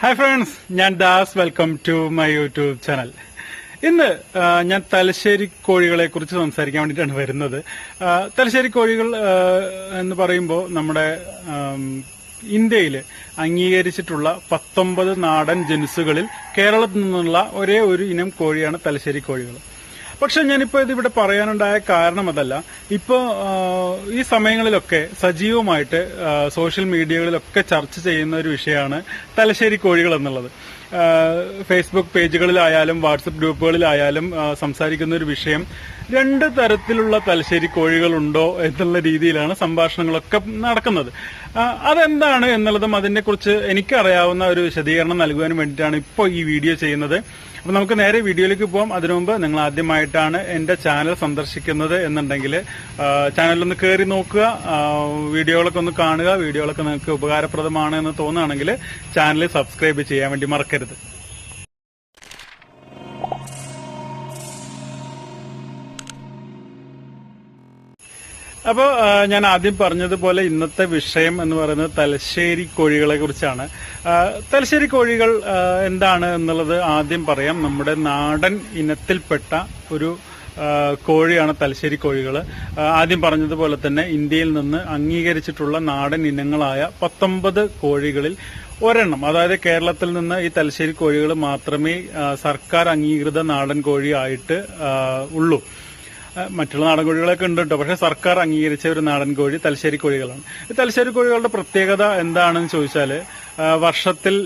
Hi friends ഞാൻ Das. Welcome to my YouTube channel ഇന്ന് ഞാൻ തലശ്ശേരി കോഴികളെ കുറിച്ച് സംസാരിക്കാൻ വേണ്ടിയിട്ടാണ് വരുന്നത്. തലശ്ശേരി കോഴികൾ എന്ന് പറയുമ്പോൾ നമ്മുടെ ഇന്ത്യയിൽ അംഗീകരിച്ചിട്ടുള്ള പത്തൊമ്പത് നാടൻ ജനുസുകളിൽ കേരളത്തിൽ നിന്നുള്ള ഒരേ ഒരു ഇനം കോഴിയാണ് തലശ്ശേരി കോഴികൾ. പക്ഷെ ഞാനിപ്പോ ഇത് ഇവിടെ പറയാനുണ്ടായ കാരണം അതല്ല. ഇപ്പോ ഈ സമയങ്ങളിലൊക്കെ സജീവമായിട്ട് സോഷ്യൽ മീഡിയകളിലൊക്കെ ചർച്ച ചെയ്യുന്ന ഒരു വിഷയമാണ് തലശ്ശേരി കോഴികൾ എന്നുള്ളത്. ഫേസ്ബുക്ക് പേജുകളിലായാലും വാട്സപ്പ് ഗ്രൂപ്പുകളിലായാലും സംസാരിക്കുന്ന ഒരു വിഷയം രണ്ട് തരത്തിലുള്ള തലശ്ശേരി കോഴികളുണ്ടോ എന്നുള്ള രീതിയിലാണ് സംഭാഷണങ്ങളൊക്കെ നടക്കുന്നത്. അതെന്താണ് എന്നുള്ളതും അതിനെക്കുറിച്ച് എനിക്കറിയാവുന്ന ഒരു വിശദീകരണം നൽകുവാൻ വേണ്ടിയിട്ടാണ് ഇപ്പോൾ ഈ വീഡിയോ ചെയ്യുന്നത്. അപ്പൊ നമുക്ക് നേരെ വീഡിയോയിലേക്ക് പോകാം അതിനു മുമ്പ് നിങ്ങൾ ആദ്യമായിട്ടാണ് എന്റെ ചാനൽ സന്ദർശിക്കുന്നത് എന്നുണ്ടെങ്കിൽ ചാനലൊന്ന് കയറി നോക്കുക വീഡിയോകളൊക്കെ ഒന്ന് കാണുക. വീഡിയോകളൊക്കെ നിങ്ങൾക്ക് ഉപകാരപ്രദമാണ് എന്ന് തോന്നുകയാണെങ്കിൽ ചാനൽ സബ്സ്ക്രൈബ് ചെയ്യാൻ വേണ്ടി മറക്കരുത്. അപ്പോൾ ഞാൻ ആദ്യം പറഞ്ഞതുപോലെ ഇന്നത്തെ വിഷയം എന്ന് പറയുന്നത് തലശ്ശേരി കോഴികളെ കുറിച്ചാണ്. തലശ്ശേരി കോഴികൾ എന്താണ് എന്നുള്ളത് ആദ്യം പറയാം. നമ്മുടെ നാടൻ ഇനത്തിൽപ്പെട്ട ഒരു കോഴിയാണ് തലശ്ശേരി കോഴികൾ ആദ്യം പറഞ്ഞതുപോലെ തന്നെ ഇന്ത്യയിൽ നിന്ന് അംഗീകരിച്ചിട്ടുള്ള നാടൻ ഇനങ്ങളായ പത്തൊമ്പത് കോഴികളിൽ ഒരെണ്ണം അതായത് കേരളത്തിൽ നിന്ന് ഈ തലശ്ശേരി കോഴികൾ മാത്രമേ സർക്കാർ അംഗീകൃത നാടൻ കോഴി ആയിട്ട് ഉള്ളൂ. മറ്റുള്ള നാടൻ കോഴികളൊക്കെ ഉണ്ട് കേട്ടോ. പക്ഷെ സർക്കാർ അംഗീകരിച്ച ഒരു നാടൻ കോഴി തലശ്ശേരി കോഴികളാണ് ഈ തലശ്ശേരി കോഴികളുടെ പ്രത്യേകത എന്താണെന്ന് ചോദിച്ചാൽ വർഷത്തിൽ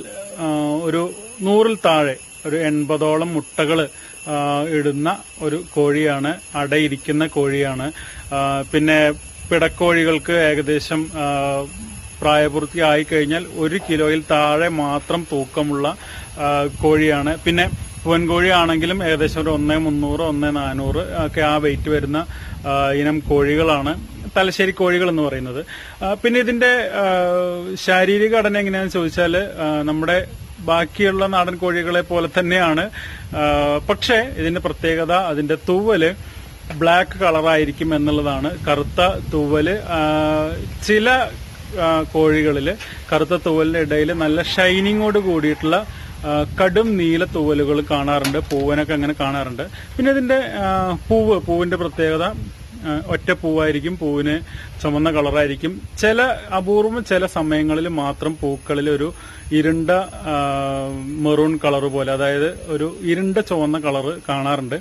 ഒരു നൂറിൽ താഴെ ഒരു എൺപതോളം മുട്ടകൾ ഇടുന്ന ഒരു കോഴിയാണ് അടയിരിക്കുന്ന കോഴിയാണ്. പിന്നെ പിടക്കോഴികൾക്ക് ഏകദേശം പ്രായപൂർത്തി കഴിഞ്ഞാൽ ഒരു കിലോയിൽ താഴെ മാത്രം തൂക്കമുള്ള കോഴിയാണ്. പിന്നെ പൂവൻകോഴി ആണെങ്കിലും ഏകദേശം ഒരു ഒന്നേ മുന്നൂറ് ഒന്നേ നാനൂറ് ഒക്കെ ആ വെയിറ്റ് വരുന്ന ഇനം കോഴികളാണ്. തലശ്ശേരി കോഴികൾ എന്ന് പറയുന്നത്. പിന്നെ ഇതിന്റെ ശാരീരിക ഘടന എങ്ങനെയാണെന്ന് ചോദിച്ചാൽ നമ്മുടെ ബാക്കിയുള്ള നാടൻ കോഴികളെ പോലെ തന്നെയാണ്. പക്ഷേ ഇതിന്റെ പ്രത്യേകത അതിന്റെ തൂവൽ ബ്ലാക്ക് കളറായിരിക്കും എന്നുള്ളതാണ്. കറുത്ത തൂവൽ ചില കോഴികളിൽ കറുത്ത തൂവലിന്റെ ഇടയിൽ നല്ല ഷൈനിങ്ങോട് കൂടിയിട്ടുള്ള കടും നീല തൂവലുകൾ കാണാറുണ്ട് പൂവനൊക്കെ അങ്ങനെ കാണാറുണ്ട്. പിന്നെ ഇതിന്റെ പൂവ് പൂവിന്റെ പ്രത്യേകത ഒറ്റ പൂവായിരിക്കും പൂവിന് ചുമന്ന കളറായിരിക്കും. ചില അപൂർവം ചില സമയങ്ങളിൽ മാത്രം പൂക്കളിൽ ഒരു ഇരുണ്ട മെറൂൺ കളർ പോലെ അതായത് ഒരു ഇരുണ്ട ചുവന്ന കളർ കാണാറുണ്ട്.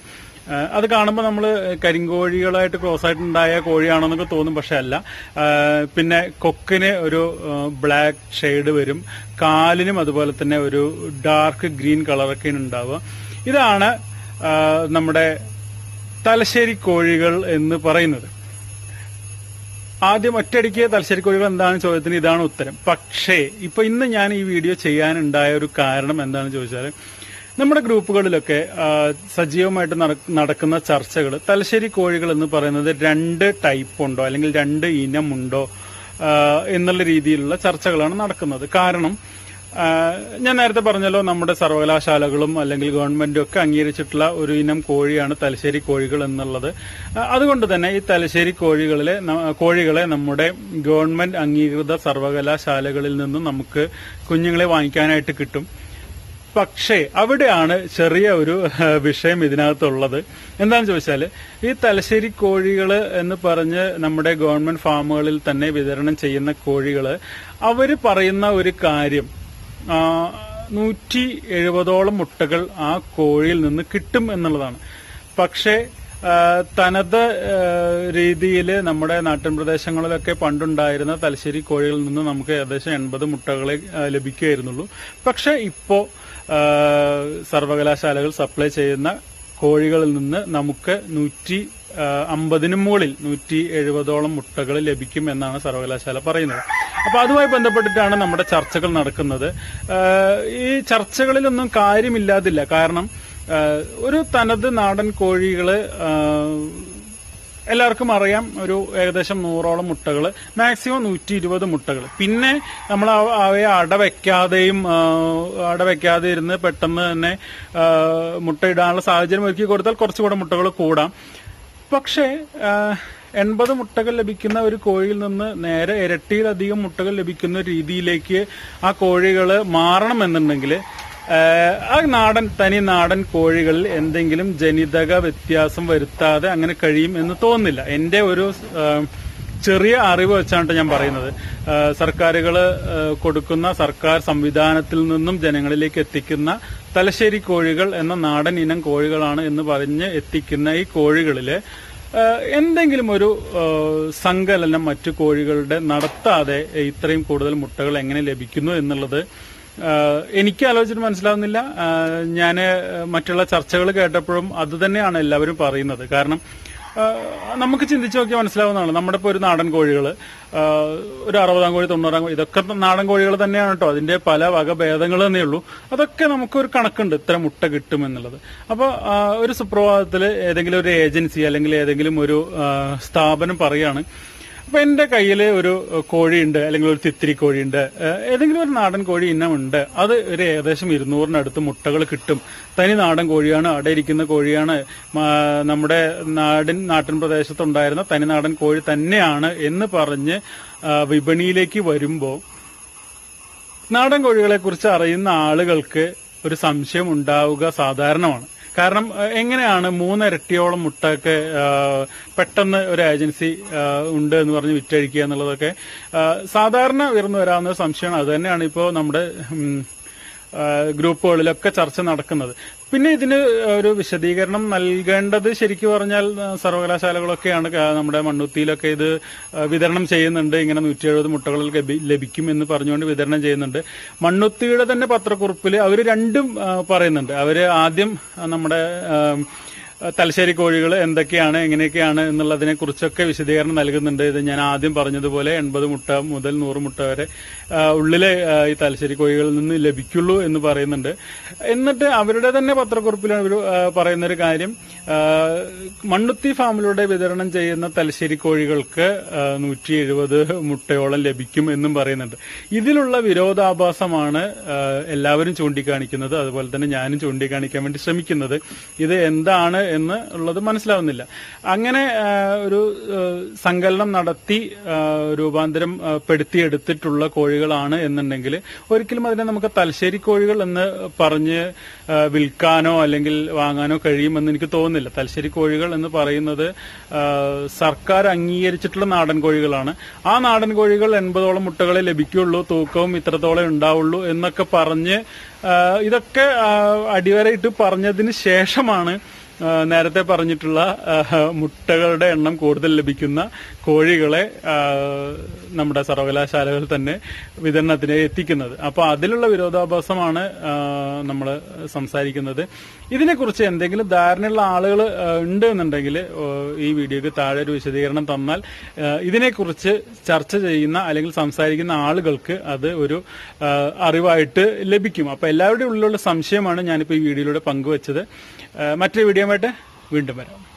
അത് കാണുമ്പോൾ നമ്മൾ കരിങ്കോഴികളായിട്ട് ക്രോസ് ആയിട്ടുണ്ടായ കോഴിയാണെന്നൊക്കെ തോന്നും പക്ഷെ അല്ല. പിന്നെ കൊക്കിന് ഒരു ബ്ലാക്ക് ഷെയ്ഡ് വരും. കാലിനും അതുപോലെ തന്നെ ഒരു ഡാർക്ക് ഗ്രീൻ കളറൊക്കെ ഉണ്ടാവുക ഇതാണ് നമ്മുടെ തലശ്ശേരി കോഴികൾ എന്ന് പറയുന്നത്. ആദ്യം ഒറ്റയടിക്ക് തലശ്ശേരി കോഴികൾ എന്താണ് ചോദ്യത്തിന് ഇതാണ് ഉത്തരം. പക്ഷേ ഇപ്പൊ ഇന്ന് ഞാൻ ഈ വീഡിയോ ചെയ്യാനുണ്ടായ ഒരു കാരണം എന്താണെന്ന് ചോദിച്ചാൽ നമ്മുടെ ഗ്രൂപ്പുകളിലൊക്കെ സജീവമായിട്ട് നടക്കുന്ന ചർച്ചകൾ തലശ്ശേരി കോഴികൾ എന്ന് പറയുന്നത് രണ്ട് ടൈപ്പ് ഉണ്ടോ അല്ലെങ്കിൽ രണ്ട് ഇനം ഉണ്ടോ എന്നുള്ള രീതിയിലുള്ള ചർച്ചകളാണ് നടക്കുന്നത്. കാരണം ഞാൻ നേരത്തെ പറഞ്ഞല്ലോ നമ്മുടെ സർവകലാശാലകളും അല്ലെങ്കിൽ ഗവൺമെന്റും ഒക്കെ അംഗീകരിച്ചിട്ടുള്ള ഒരു ഇനം കോഴിയാണ് തലശ്ശേരി കോഴികൾ എന്നുള്ളത്. അതുകൊണ്ട് തന്നെ ഈ തലശ്ശേരി കോഴികളിലെ കോഴികളെ നമ്മുടെ ഗവൺമെന്റ് അംഗീകൃത സർവകലാശാലകളിൽ നിന്നും നമുക്ക് കുഞ്ഞുങ്ങളെ വാങ്ങിക്കാനായിട്ട് കിട്ടും. പക്ഷേ അവിടെയാണ് ചെറിയ ഒരു വിഷയം ഇതിനകത്തുള്ളത്. എന്താണെന്ന് ചോദിച്ചാൽ ഈ തലശ്ശേരി കോഴികൾ എന്ന് പറഞ്ഞ് നമ്മുടെ ഗവൺമെന്റ് ഫാമുകളിൽ തന്നെ വിതരണം ചെയ്യുന്ന കോഴികൾ അവർ പറയുന്ന ഒരു കാര്യം നൂറ്റി എഴുപതോളം മുട്ടകൾ ആ കോഴിയിൽ നിന്ന് കിട്ടും എന്നുള്ളതാണ്. പക്ഷേ തനത് രീതിയിൽ നമ്മുടെ നാട്ടിൻ പ്രദേശങ്ങളിലൊക്കെ പണ്ടുണ്ടായിരുന്ന തലശ്ശേരി കോഴികളിൽ നിന്ന് നമുക്ക് ഏകദേശം എൺപത് മുട്ടകളെ ലഭിക്കുകയായിരുന്നുള്ളൂ. പക്ഷെ ഇപ്പോ സർവകലാശാലകൾ സപ്ലൈ ചെയ്യുന്ന കോഴികളിൽ നിന്ന് നമുക്ക് നൂറ്റി അമ്പതിനു മുകളിൽ നൂറ്റി എഴുപതോളം മുട്ടകൾ ലഭിക്കും എന്നാണ് സർവകലാശാല പറയുന്നത്. അപ്പൊ അതുമായി ബന്ധപ്പെട്ടിട്ടാണ് നമ്മുടെ ചർച്ചകൾ നടക്കുന്നത്. ഈ ചർച്ചകളിലൊന്നും കാര്യമില്ലാതില്ല. കാരണം ഒരു തനത് നാടൻ കോഴികൾ എല്ലാവർക്കും അറിയാം ഒരു ഏകദേശം നൂറോളം മുട്ടകൾ മാക്സിമം നൂറ്റി ഇരുപത് മുട്ടകൾ പിന്നെ നമ്മൾ അവ- അവയെ അടവയ്ക്കാതെയും അടവയ്ക്കാതെ ഇരുന്ന് പെട്ടെന്ന് തന്നെ മുട്ടയിടാനുള്ള സാഹചര്യം ഒരുക്കി കൊടുത്താൽ കുറച്ചുകൂടെ മുട്ടകൾ കൂടാം. പക്ഷേ എൺപത് മുട്ടകൾ ലഭിക്കുന്ന ഒരു കോഴിയിൽ നിന്ന് നേരെ ഇരട്ടിയിലധികം മുട്ടകൾ ലഭിക്കുന്ന രീതിയിലേക്ക് ആ കോഴികൾ മാറണമെന്നുണ്ടെങ്കിൽ ആ നാടൻ തനി നാടൻ കോഴികളിൽ എന്തെങ്കിലും ജനിതക വ്യത്യാസം വരുത്താതെ അങ്ങനെ കഴിയും എന്ന് തോന്നുന്നില്ല. എന്റെ ഒരു ചെറിയ അറിവ് വെച്ചാണ് ഞാൻ പറയുന്നത്. സർക്കാരുകൾ കൊടുക്കുന്ന സർക്കാർ സംവിധാനത്തിൽ നിന്നും ജനങ്ങളിലേക്ക് എത്തിക്കുന്ന തലശ്ശേരി കോഴികൾ എന്ന നാടൻ ഇനം കോഴികളാണ് എന്ന് പറഞ്ഞ് എത്തിക്കുന്ന ഈ കോഴികളിൽ എന്തെങ്കിലും ഒരു സങ്കലനം മറ്റു കോഴികളുടെ നടത്താതെ ഇത്രയും കൂടുതൽ മുട്ടകൾ എങ്ങനെ ലഭിക്കുന്നു എന്നുള്ളത് എനിക്ക് ആലോചിച്ചിട്ട് മനസ്സിലാവുന്നില്ല. ഞാൻ മറ്റുള്ള ചർച്ചകൾ കേട്ടപ്പോഴും അത് തന്നെയാണ് എല്ലാവരും പറയുന്നത്. കാരണം നമുക്ക് ചിന്തിച്ചു നോക്കിയാൽ മനസ്സിലാവുന്നതാണ്. നമ്മുടെ ഇപ്പോൾ ഒരു നാടൻ കോഴികൾ ഒരു അറുപതാം കോഴി തൊണ്ണൂറാം കോഴി ഇതൊക്കെ നാടൻ കോഴികൾ തന്നെയാണ് കേട്ടോ. അതിന്റെ പല വകഭേദങ്ങൾ തന്നെ ഉള്ളൂ. അതൊക്കെ നമുക്കൊരു കണക്കുണ്ട് ഇത്ര മുട്ട കിട്ടും എന്നുള്ളത്. അപ്പോൾ ഒരു സുപ്രഭാതത്തിൽ ഏതെങ്കിലും ഒരു ഏജൻസി അല്ലെങ്കിൽ ഏതെങ്കിലും ഒരു സ്ഥാപനം പറയാണ് അപ്പൊ എന്റെ കയ്യിൽ ഒരു കോഴിയുണ്ട് അല്ലെങ്കിൽ ഒരു തിത്തിരി കോഴിയുണ്ട് ഏതെങ്കിലും ഒരു നാടൻ കോഴി ഇനമുണ്ട്. അത് ഒരു ഏകദേശം ഇരുന്നൂറിനടുത്ത് മുട്ടകൾ കിട്ടും. തനി നാടൻ കോഴിയാണ് അവിടെ ഇരിക്കുന്ന കോഴിയാണ് നമ്മുടെ നാടിൻ നാട്ടിൻ പ്രദേശത്തുണ്ടായിരുന്ന തനി നാടൻ കോഴി തന്നെയാണ് എന്ന് പറഞ്ഞ് വിപണിയിലേക്ക് വരുമ്പോൾ നാടൻ കോഴികളെ കുറിച്ച് അറിയുന്ന ആളുകൾക്ക് ഒരു സംശയം ഉണ്ടാവുക സാധാരണമാണ്. കാരണം എങ്ങനെയാണ് മൂന്നിരട്ടിയോളം മുട്ടയൊക്കെ പെട്ടെന്ന് ഒരു ഏജൻസി ഉണ്ട് എന്ന് പറഞ്ഞ് വിറ്റഴിക്കുക എന്നുള്ളതൊക്കെ? സാധാരണ ഉയർന്നു വരാവുന്ന സംശയമാണ്. അത് തന്നെയാണ് ഇപ്പോൾ നമ്മുടെ ഗ്രൂപ്പുകളിലൊക്കെ ചർച്ച നടക്കുന്നത്. പിന്നെ ഇതിന് ഒരു വിശദീകരണം നൽകേണ്ടത് ശരിക്കും പറഞ്ഞാൽ സർവകലാശാലകളൊക്കെയാണ്. നമ്മുടെ മണ്ണുത്തിയിലൊക്കെ ഇത് വിതരണം ചെയ്യുന്നുണ്ട്. ഇങ്ങനെ നൂറ്റി എഴുപത് മുട്ടകൾ ലഭിക്കും എന്ന് പറഞ്ഞുകൊണ്ട് വിതരണം ചെയ്യുന്നുണ്ട്. മണ്ണുത്തിയുടെ തന്നെ പത്രക്കുറിപ്പിൽ അവർ രണ്ടും പറയുന്നുണ്ട്. അവർ ആദ്യം നമ്മുടെ തലശ്ശേരി കോഴികൾ എന്തൊക്കെയാണ് എങ്ങനെയൊക്കെയാണ് എന്നുള്ളതിനെ കുറിച്ചൊക്കെ വിശദീകരണം നൽകുന്നുണ്ട്. ഇത് ഞാൻ ആദ്യം പറഞ്ഞതുപോലെ എൺപത് മുട്ട മുതൽ നൂറ് മുട്ട വരെ ഉള്ളിലെ ഈ തലശ്ശേരി കോഴികളിൽ നിന്ന് ലഭിക്കുള്ളൂ എന്ന് പറയുന്നുണ്ട്. എന്നിട്ട് അവരുടെ തന്നെ പത്രക്കുറിപ്പിൽ അവർ പറയുന്നൊരു കാര്യം. മണ്ണുത്തി ഫാമിലൂടെ വിതരണം ചെയ്യുന്ന തലശ്ശേരി കോഴികൾക്ക് നൂറ്റി എഴുപത് മുട്ടയോളം ലഭിക്കും എന്നും പറയുന്നുണ്ട്. ഇതിലുള്ള വിരോധാഭാസമാണ് എല്ലാവരും ചൂണ്ടിക്കാണിക്കുന്നത്. അതുപോലെ തന്നെ ഞാനും ചൂണ്ടിക്കാണിക്കാൻ വേണ്ടി ശ്രമിക്കുന്നത്. ഇത് എന്താണ് എന്ന് ഉള്ളത് മനസ്സിലാവുന്നില്ല. അങ്ങനെ ഒരു സങ്കലനം നടത്തി രൂപാന്തരം പെടുത്തിയെടുത്തിട്ടുള്ള കോഴികളാണ് എന്നുണ്ടെങ്കിൽ ഒരിക്കലും അതിനെ നമുക്ക് തലശ്ശേരി കോഴികൾ എന്ന് പറഞ്ഞ് വിൽക്കാനോ അല്ലെങ്കിൽ വാങ്ങാനോ കഴിയുമെന്ന് എനിക്ക് തോന്നുന്നില്ല. തലശ്ശേരി കോഴികൾ എന്ന് പറയുന്നത് സർക്കാർ അംഗീകരിച്ചിട്ടുള്ള നാടൻ കോഴികളാണ്. ആ നാടൻ കോഴികൾ എൺപതോളം മുട്ടകളെ ലഭിക്കുള്ളൂ തൂക്കവും ഇത്രത്തോളം ഉണ്ടാവുള്ളൂ എന്നൊക്കെ പറഞ്ഞ് ഇതൊക്കെ അടിവരയിട്ട് പറഞ്ഞതിന് ശേഷമാണ് നേരത്തെ പറഞ്ഞിട്ടുള്ള മുട്ടകളുടെ എണ്ണം കൂടുതൽ ലഭിക്കുന്ന കോഴികളെ നമ്മുടെ സർവകലാശാലകൾ തന്നെ വിതരണത്തിന് എത്തിക്കുന്നത്. അപ്പോൾ അതിലുള്ള വിരോധാഭാസമാണ് നമ്മൾ സംസാരിക്കുന്നത്. ഇതിനെക്കുറിച്ച് എന്തെങ്കിലും ധാരണയുള്ള ആളുകൾ ഉണ്ട് എന്നുണ്ടെങ്കിൽ ഈ വീഡിയോക്ക് താഴെ ഒരു വിശദീകരണം തന്നാൽ ഇതിനെക്കുറിച്ച് ചർച്ച ചെയ്യുന്ന അല്ലെങ്കിൽ സംസാരിക്കുന്ന ആളുകൾക്ക് അത് ഒരു അറിവായിട്ട് ലഭിക്കും. അപ്പോൾ എല്ലാവരുടെയും ഉള്ളിലുള്ള സംശയമാണ് ഞാനിപ്പോൾ ഈ വീഡിയോയിലൂടെ പങ്കുവച്ചത്. മറ്റൊരു വീഡിയോ ആയിട്ട് വീണ്ടും വരാം.